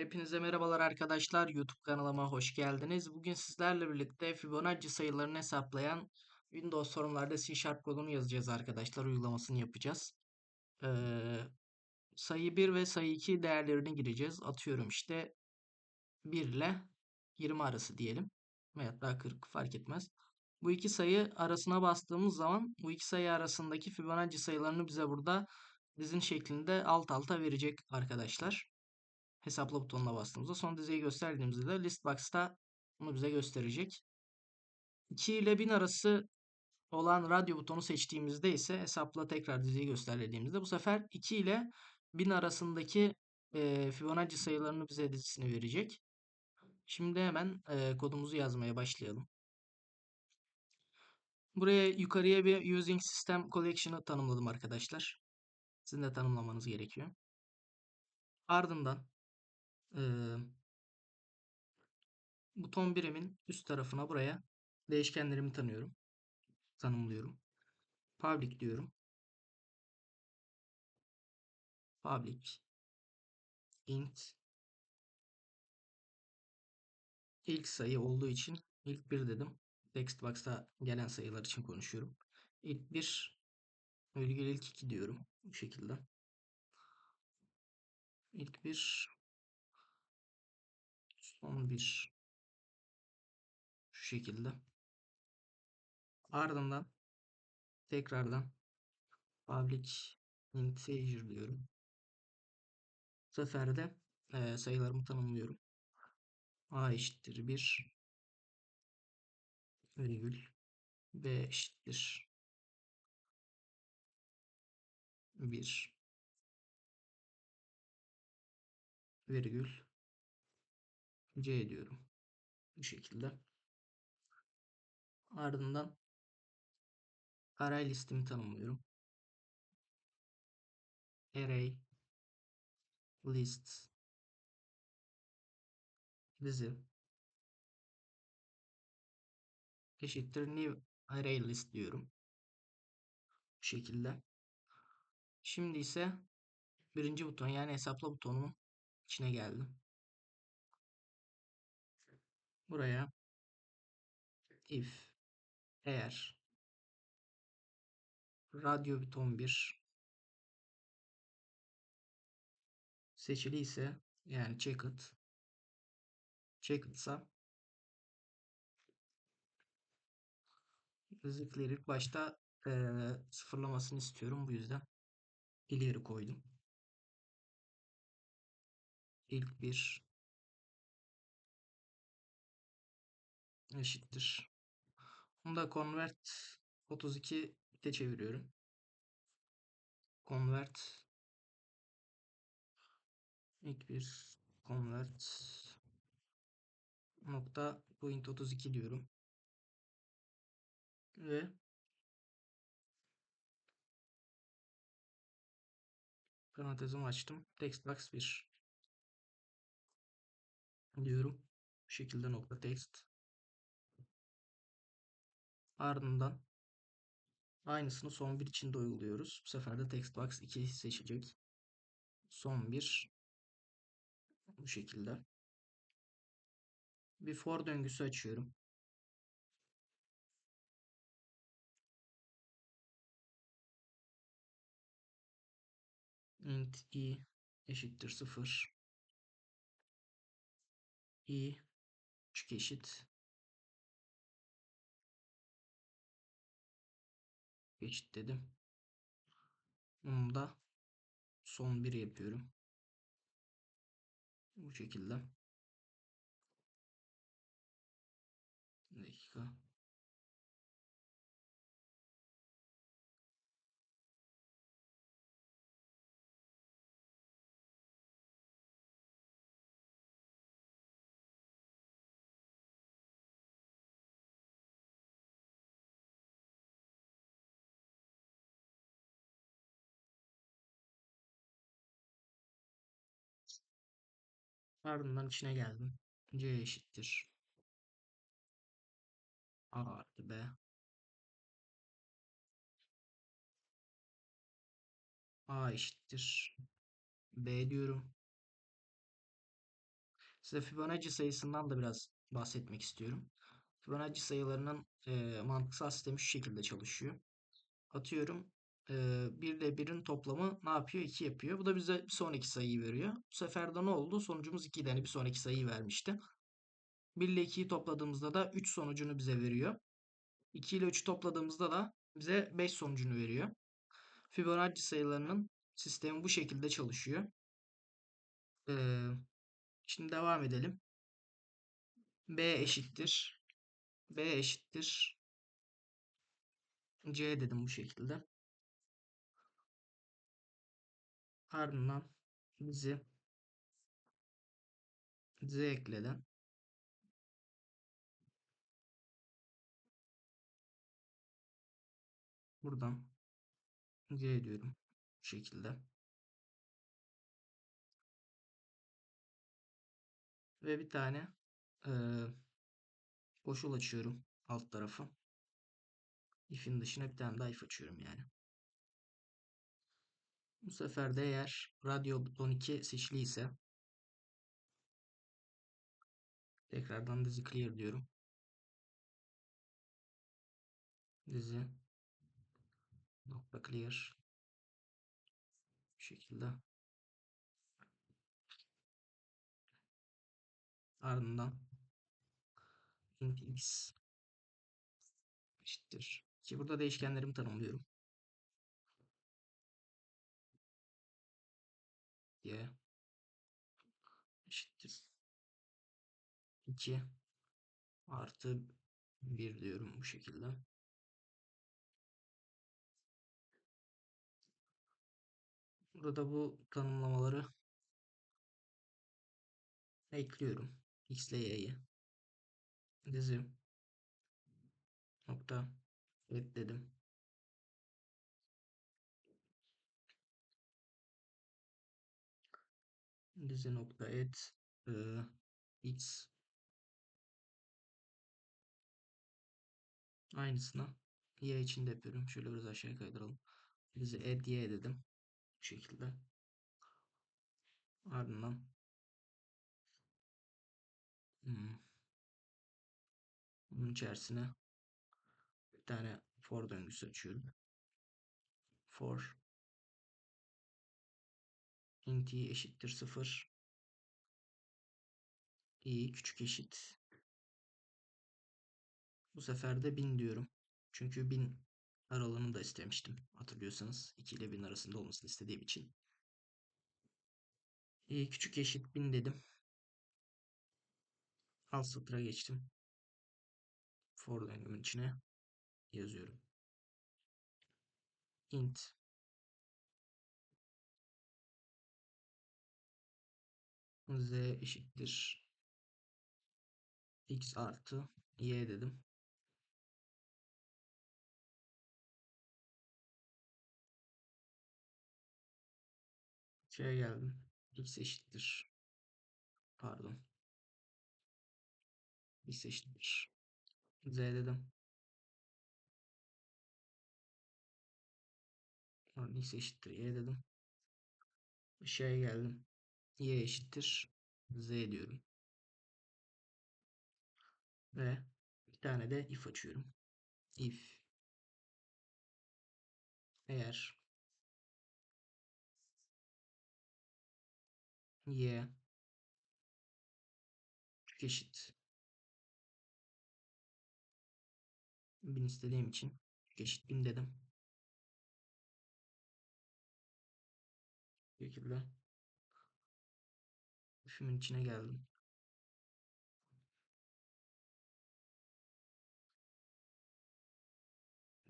Hepinize merhabalar arkadaşlar. YouTube kanalıma hoş geldiniz. Bugün sizlerle birlikte Fibonacci sayılarını hesaplayan Windows sorunlarda C Sharp kodunu yazacağız arkadaşlar. Uygulamasını yapacağız. Ee, sayı 1 ve sayı 2 değerlerini gireceğiz. Atıyorum işte 1 ile 20 arası diyelim. Veyahut daha 40 fark etmez. Bu iki sayı arasına bastığımız zaman bu iki sayı arasındaki Fibonacci sayılarını bize burada dizin şeklinde alt alta verecek arkadaşlar hesapla butonuna bastığımızda son diziyi gösterdiğimizde de list box'ta bunu bize gösterecek. 2 ile 1000 arası olan radyo butonu seçtiğimizde ise hesapla tekrar diziyi göster dediğimizde bu sefer 2 ile 1000 arasındaki e, Fibonacci sayılarını bize dizisini verecek. Şimdi hemen e, kodumuzu yazmaya başlayalım. Buraya yukarıya bir Using System Collection'ı tanımladım arkadaşlar. Sizin de tanımlamanız gerekiyor. Ardından e, buton birimin üst tarafına buraya değişkenlerimi tanıyorum. Tanımlıyorum. Public diyorum. Public int ilk sayı olduğu için ilk bir dedim. Text box'ta gelen sayılar için konuşuyorum. İlk bir virgül ilk iki diyorum. Bu şekilde. İlk bir son bir şu şekilde. Ardından tekrardan public integer diyorum. Bu sefer de e, sayılarımı tanımlıyorum. a eşittir 1 virgül b eşittir 1 virgül c diyorum. Bu şekilde. Ardından array listimi tanımlıyorum. Array list dizi eşittir new array list diyorum. Bu şekilde. Şimdi ise birinci buton yani hesapla butonumun içine geldim. Buraya if eğer radyo buton 1 seçili ise yani checked checked'sa zıplayıp ilk başta e, sıfırlamasını istiyorum. Bu yüzden ileri koydum. İlk bir eşittir. Bunu da convert 32 bite çeviriyorum. Convert ilk bir convert nokta point 32 diyorum. Ve parantezimi açtım. Text box 1 diyorum. Bu şekilde nokta text. Ardından aynısını son bir içinde uyguluyoruz. Bu sefer de text box 2 seçecek. Son bir bu şekilde. Bir for döngüsü açıyorum. int i eşittir 0 i küçük eşit eşit dedim. Bunu da son bir yapıyorum. Bu şekilde. Bir dakika. Ardından içine geldim. C eşittir. A artı B. A eşittir. B diyorum. Size Fibonacci sayısından da biraz bahsetmek istiyorum. Fibonacci sayılarının e, mantıksal sistemi şu şekilde çalışıyor. Atıyorum e, 1 ile 1'in toplamı ne yapıyor? 2 yapıyor. Bu da bize bir sonraki sayıyı veriyor. Bu sefer de ne oldu? Sonucumuz 2 yani bir sonraki sayıyı vermişti. 1 ile 2'yi topladığımızda da 3 sonucunu bize veriyor. 2 ile 3'ü topladığımızda da bize 5 sonucunu veriyor. Fibonacci sayılarının sistemi bu şekilde çalışıyor. Ee, şimdi devam edelim. B eşittir. B eşittir. C dedim bu şekilde. Ardından bizi Z ekleden buradan C diyorum bu şekilde. Ve bir tane e, koşul açıyorum alt tarafı. If'in dışına bir tane daha if açıyorum yani. Bu sefer de eğer radyo buton 2 seçili ise tekrardan dizi clear diyorum. Dizi nokta clear bu şekilde. Ardından int x eşittir. Ki burada değişkenlerimi tanımlıyorum. Y eşittir 2 artı 1 diyorum bu şekilde. Burada bu tanımlamaları ekliyorum. X ile Y'yi. Dizi nokta ekledim. Dizi nokta et e, x aynısını y için de yapıyorum. Şöyle biraz aşağıya kaydıralım. Dizi et y dedim. Bu şekilde. Ardından hmm, bunun içerisine bir tane for döngüsü açıyorum. For int i eşittir 0 i küçük eşit bu sefer de 1000 diyorum. Çünkü 1000 aralığını da istemiştim. Hatırlıyorsanız 2 ile 1000 arasında olmasını istediğim için. i küçük eşit 1000 dedim. Alt satıra geçtim. For döngümün içine yazıyorum. int z eşittir x artı y dedim. Şeye geldim. x eşittir. Pardon. x eşittir. z dedim. Pardon, x eşittir y dedim. Şeye geldim. Y eşittir z diyorum. Ve bir tane de if açıyorum. If eğer y eşit 1000 istediğim için eşit 1000 dedim. Bu şekilde if'imin içine geldim.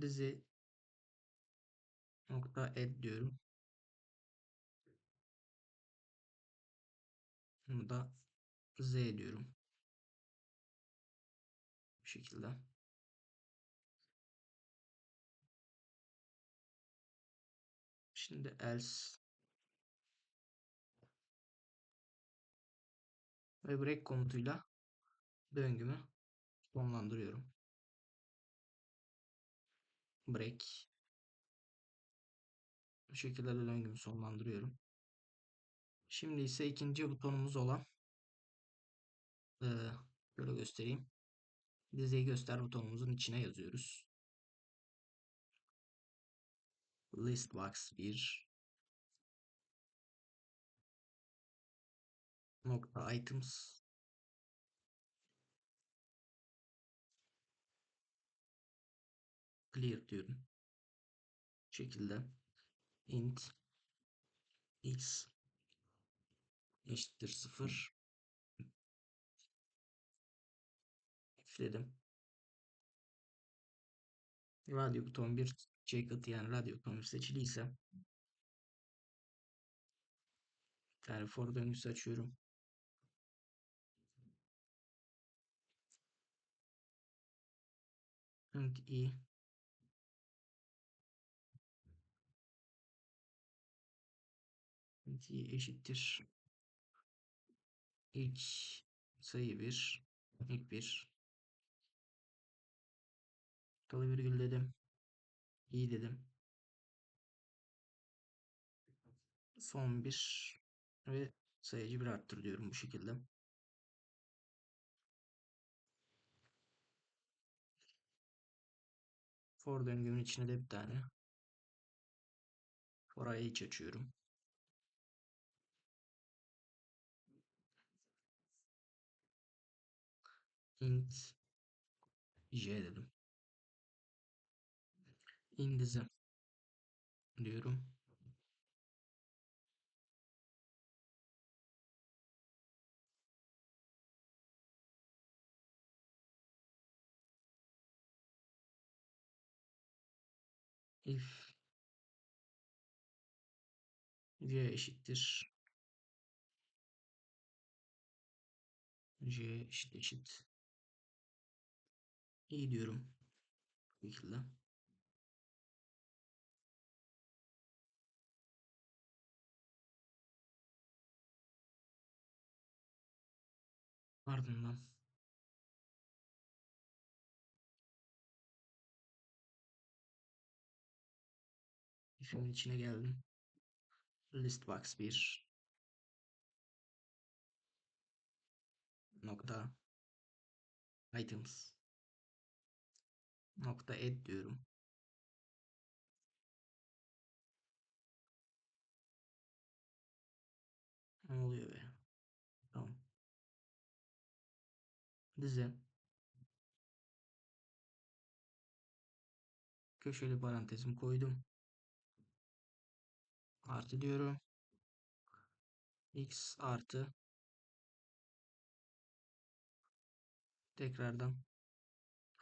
dizi nokta add diyorum. Bunu da z diyorum. Bu şekilde. Şimdi else ve break komutuyla döngümü sonlandırıyorum. Break bu şekilde de döngümü sonlandırıyorum. Şimdi ise ikinci butonumuz olan Ee, böyle göstereyim. Dizeyi göster butonumuzun içine yazıyoruz. Listbox 1 nokta items clear diyorum. Bu şekilde int x eşittir 0 ekledim. Radyo buton 1 jacket yani radyo buton 1 seçiliyse bir for döngüsü açıyorum. İnt i int i eşittir. İlk sayı 1 ilk 1 kalı virgül dedim. İ dedim. Son 1 ve sayıcı bir arttır diyorum bu şekilde. For döngümün içine de bir tane for each açıyorum. int j dedim. indize diyorum. İf j eşittir. J eşit eşit. İ diyorum. Bu şekilde. Ardından if'imin içine geldim. Listbox 1 nokta items nokta add diyorum. Ne oluyor be? Tamam. Dize köşeli parantezimi koydum. Artı diyorum. x artı tekrardan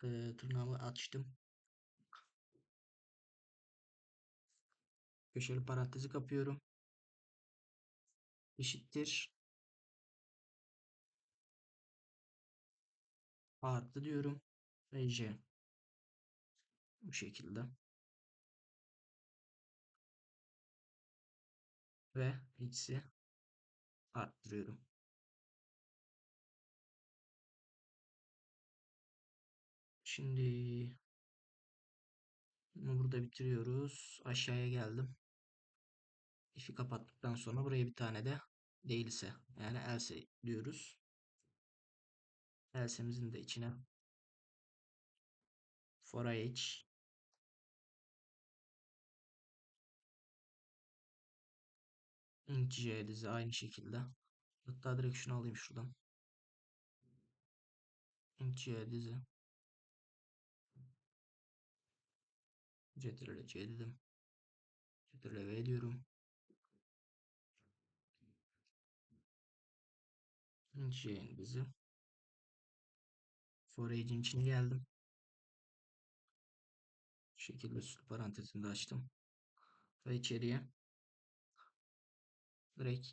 e, tırnağımı açtım. Köşeli parantezi kapıyorum. Eşittir. Artı diyorum. J. Bu şekilde. Ve x'i arttırıyorum. Şimdi bunu burada bitiriyoruz. Aşağıya geldim. If'i kapattıktan sonra buraya bir tane de değilse yani else diyoruz. Else'mizin de içine for each int j dizi aynı şekilde. Hatta direkt şunu alayım şuradan. int j dizi ctrl c dedim. ctrl v diyorum. int j dizi for each'in içine geldim. Bu şekilde süslü parantezini de açtım. Ve içeriye direkt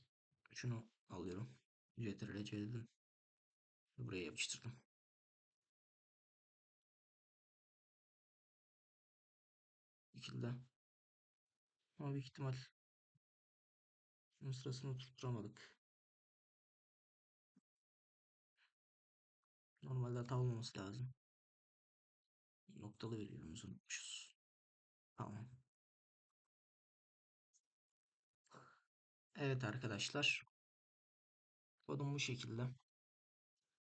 şunu alıyorum. Ctrl C dedim. Buraya yapıştırdım. Şekilde. Ama büyük ihtimal bunun sırasını tutturamadık. Normalde hata olmaması lazım. Noktalı virgülümüzü unutmuşuz. Tamam. Evet arkadaşlar. Kodum bu şekilde.